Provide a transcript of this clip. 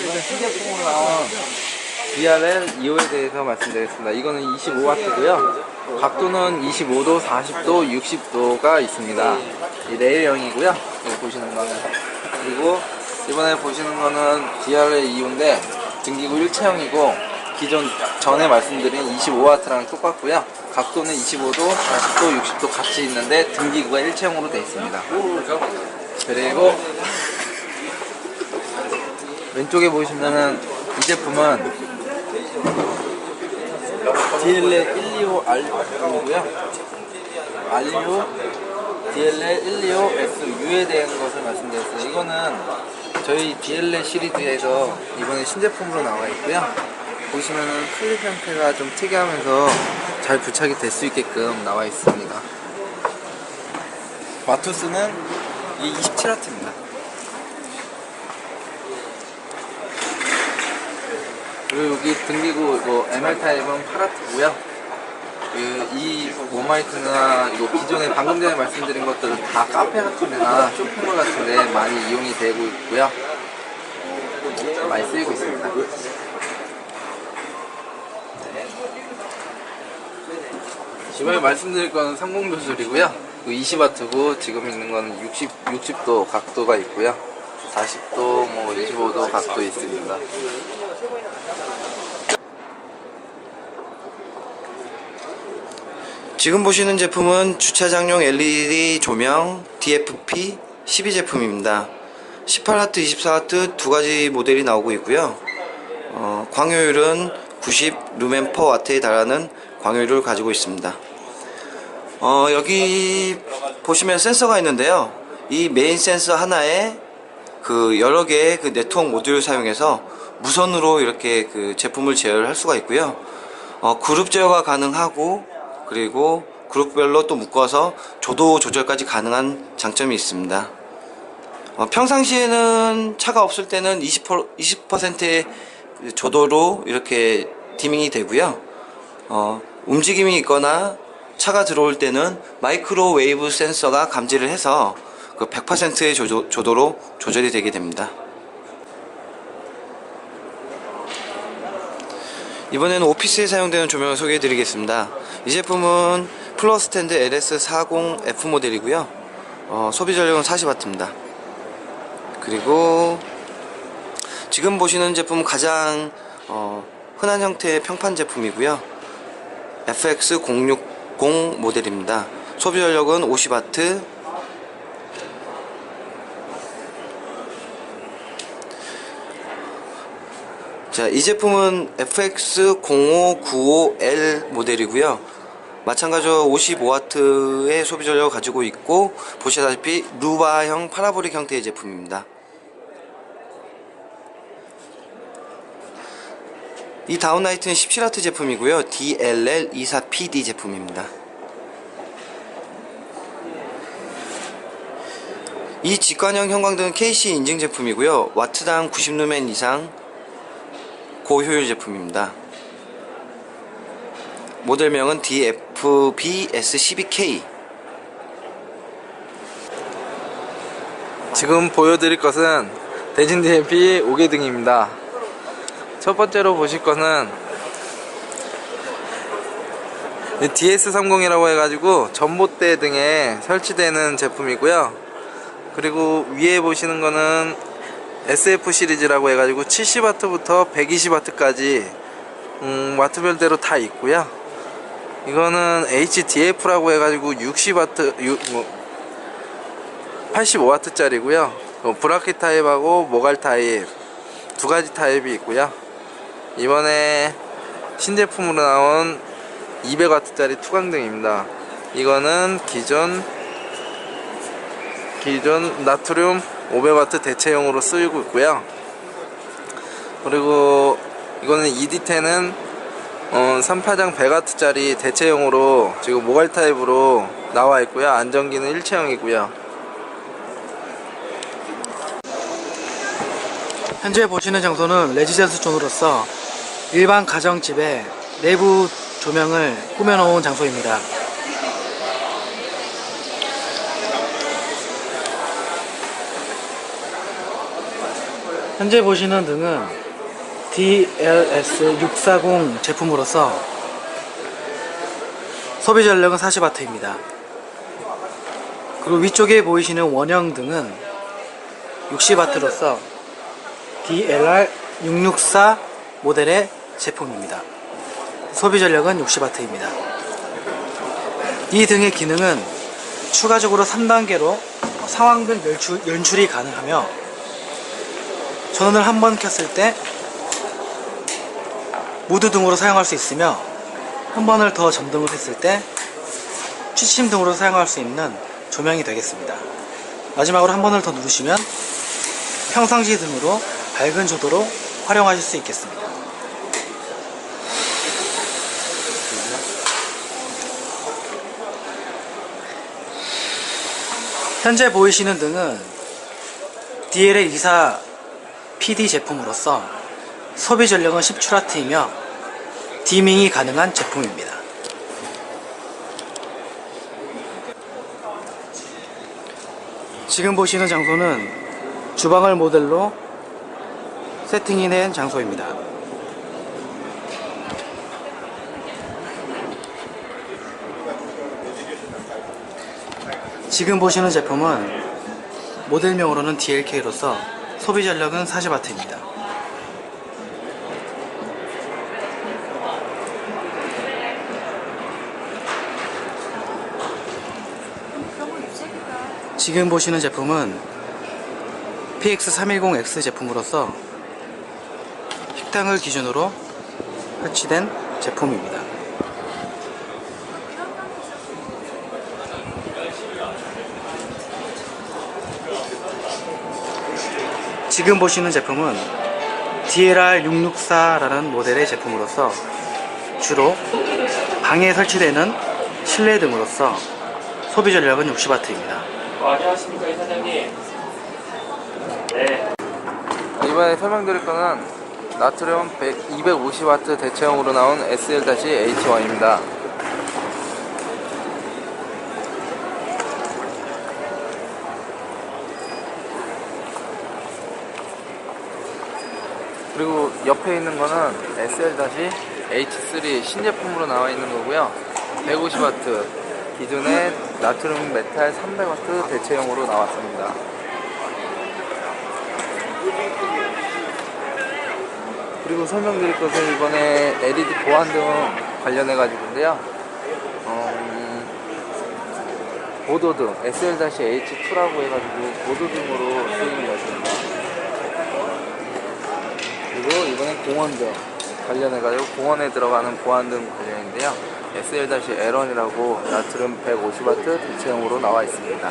신제품으로 DRL 2호에 대해서 말씀드리겠습니다. 이거는 25W고요. 각도는 25도, 40도, 60도가 있습니다. 이 레일형이고요. 여기 보시는 거는. 그리고 이번에 보시는 거는 DRL 2호인데 등기구 일체형이고 기존 전에 말씀드린 25W랑 똑같고요. 각도는 25도, 40도, 60도 같이 있는데 등기구가 일체형으로 되어 있습니다. 그리고 왼쪽에 보시면은 이 제품은 DLL 125 R이고요. R6 DLL 125 SU에 대한 것을 말씀드렸어요. 이거는 저희 DLL 시리즈에서 이번에 신제품으로 나와 있고요. 보시면은 클립 형태가 좀 특이하면서 잘 부착이 될 수 있게끔 나와 있습니다. 와투스는 이 27W입니다. 그리고 여기 등기구 이거 ML 타입은 8W고요. 그이 모마이트나 이거 기존에 방금 전에 말씀드린 것들은 다 카페 같은 데나 쇼핑몰 같은 데 많이 이용이 되고 있고요. 많이 쓰이고 있습니다. 이번에 말씀드릴 거는 30 조절이고요. 20W고 지금 있는 거는 60, 60도 각도가 있고요. 40도, 뭐 25도 각도 있습니다. 지금 보시는 제품은 주차장용 LED 조명 DFP 12 제품입니다. 18W, 24W 두 가지 모델이 나오고 있고요. 어, 광효율은 90 루멘 퍼 와트에 달하는 광효율을 가지고 있습니다. 어, 여기 보시면 센서가 있는데요. 이 메인 센서 하나에 그 여러 개의 그 네트워크 모듈을 사용해서 무선으로 이렇게 그 제품을 제어를 할 수가 있고요. 어, 그룹 제어가 가능하고 그리고 그룹별로 또 묶어서 조도 조절까지 가능한 장점이 있습니다. 어, 평상시에는 차가 없을 때는 20%, 20%의 조도로 이렇게 디밍이 되고요. 어, 움직임이 있거나 차가 들어올 때는 마이크로웨이브 센서가 감지를 해서 그 100%의 조도, 조도로 조절이 되게 됩니다. 이번에는 오피스에 사용되는 조명을 소개해 드리겠습니다. 이 제품은 플러스탠드 LS40F 모델이고요. 어, 소비 전력은 40W입니다. 그리고 지금 보시는 제품은 가장 어, 흔한 형태의 평판 제품이고요. FX060 모델입니다. 소비 전력은 50W. 자, 이 제품은 FX0595L 모델이고요. 마찬가지로 55W의 소비 전력을 가지고 있고 보시다시피 루바형 파라보릭 형태의 제품입니다. 이 다운라이트는 17W 제품이고요. DLL24PD 제품입니다. 이 직관형 형광등은 KC 인증 제품이고요. 와트당 90루멘 이상 고효율 제품입니다. 모델명은 DFBS12K. 지금 보여드릴 것은 대진 DMP 5개 등입니다. 첫 번째로 보실 거는 DS30이라고 해가지고 전봇대 등에 설치되는 제품이고요. 그리고 위에 보시는 거는 SF 시리즈라고 해가지고 70W부터 120W까지 음, 와트별대로 다 있고요. 이거는 HDF라고 해가지고 60W, 6, 뭐 85W짜리고요. 어, 브라켓 타입하고 모갈 타입 두 가지 타입이 있고요. 이번에 신제품으로 나온 200W짜리 투광등입니다. 이거는 기존 기존 나트륨 500W 대체용으로 쓰이고 있고요. 그리고 이거는 ED10은 어, 3파장 100W짜리 대체용으로 지금 모갈 타입으로 나와 있고요. 안전기는 일체형이고요. 현재 보시는 장소는 레지던스 존으로서 일반 가정집의 내부 조명을 꾸며놓은 장소입니다. 현재 보시는 등은 DLS640 제품으로서 소비 전력은 40W입니다. 그리고 위쪽에 보이시는 원형 등은 60W로서 DLR664 모델의 제품입니다. 소비 전력은 60W입니다. 이 등의 기능은 추가적으로 3단계로 상황등 연출, 연출이 가능하며 전원을 한 번 켰을 때 무드 등으로 사용할 수 있으며 한 번을 더 점등을 했을 때 취침 등으로 사용할 수 있는 조명이 되겠습니다. 마지막으로 한 번을 더 누르시면 평상시 등으로 밝은 조도로 활용하실 수 있겠습니다. 현재 보이시는 등은 DLL24 PD 제품으로서 소비 전력은 10kW이며 디밍이 가능한 제품입니다. 지금 보시는 장소는 주방을 모델로 세팅해낸 장소입니다. 지금 보시는 제품은 모델명으로는 DLK로서 소비 전력은 40W입니다. 지금 보시는 제품은 PX310X 제품으로서 식당을 기준으로 설치된 제품입니다. 지금 보시는 제품은 DLR664라는 모델의 제품으로서 주로 방에 설치되는 실내 등으로서 소비 전력은 60W입니다. 어, 안녕하십니까 이사장님. 네. 이번에 설명드릴 거는 나트륨 100, 250W 대체형으로 나온 SL-H1입니다. 옆에 있는 거는 SL-H3 신제품으로 나와 있는 거고요. 150W 기존의 나트륨 메탈 300W 대체형으로 나왔습니다. 그리고 설명드릴 것은 이번에 LED 보안등 관련해 가지고인데요. 음, 보도등 SL-H2라고 해가지고 보도등으로 쓰이는 것입니다. 이번엔 공원등 관련해가지고 공원에 들어가는 보안등 관련인데요. SL-L1이라고 나트륨 150W 대체형으로 나와 있습니다.